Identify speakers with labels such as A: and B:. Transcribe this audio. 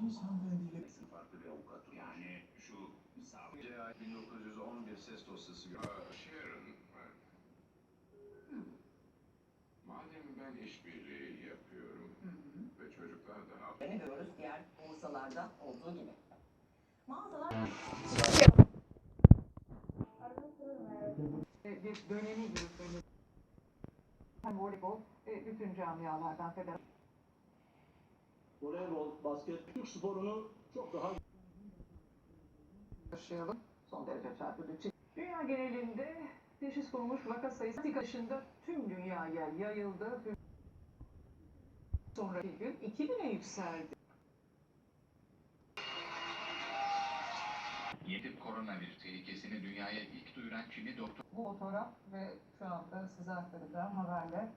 A: Biliyorsunuz hanımefendiyle
B: farklı bir avukat. Yani şu savcı
C: CA 1911 ses dosyası
D: Aa, Sharon. Madem ben işbirliği yapıyorum ve çocuklar da hafta
E: Göremiyoruz diğer borsalarda olduğu gibi. Mağazalar
F: e, bir dönemi gibi voleybol e, bütün camialardan federasyon
G: voleybol, basket, Türk sporunu çok daha
F: yaşayalım. Son derece çarpıcı. Dünya genelinde teşhis konmuş vaka sayısı dışında tüm dünyaya yayıldı. Sonraki gün 2000'e yükseldi.
H: Yedi koronavirüs tehlikesini dünyaya ilk duyuran Çinli doktor
F: Bu fotoğraf ve şu anda size aktaracağım haberle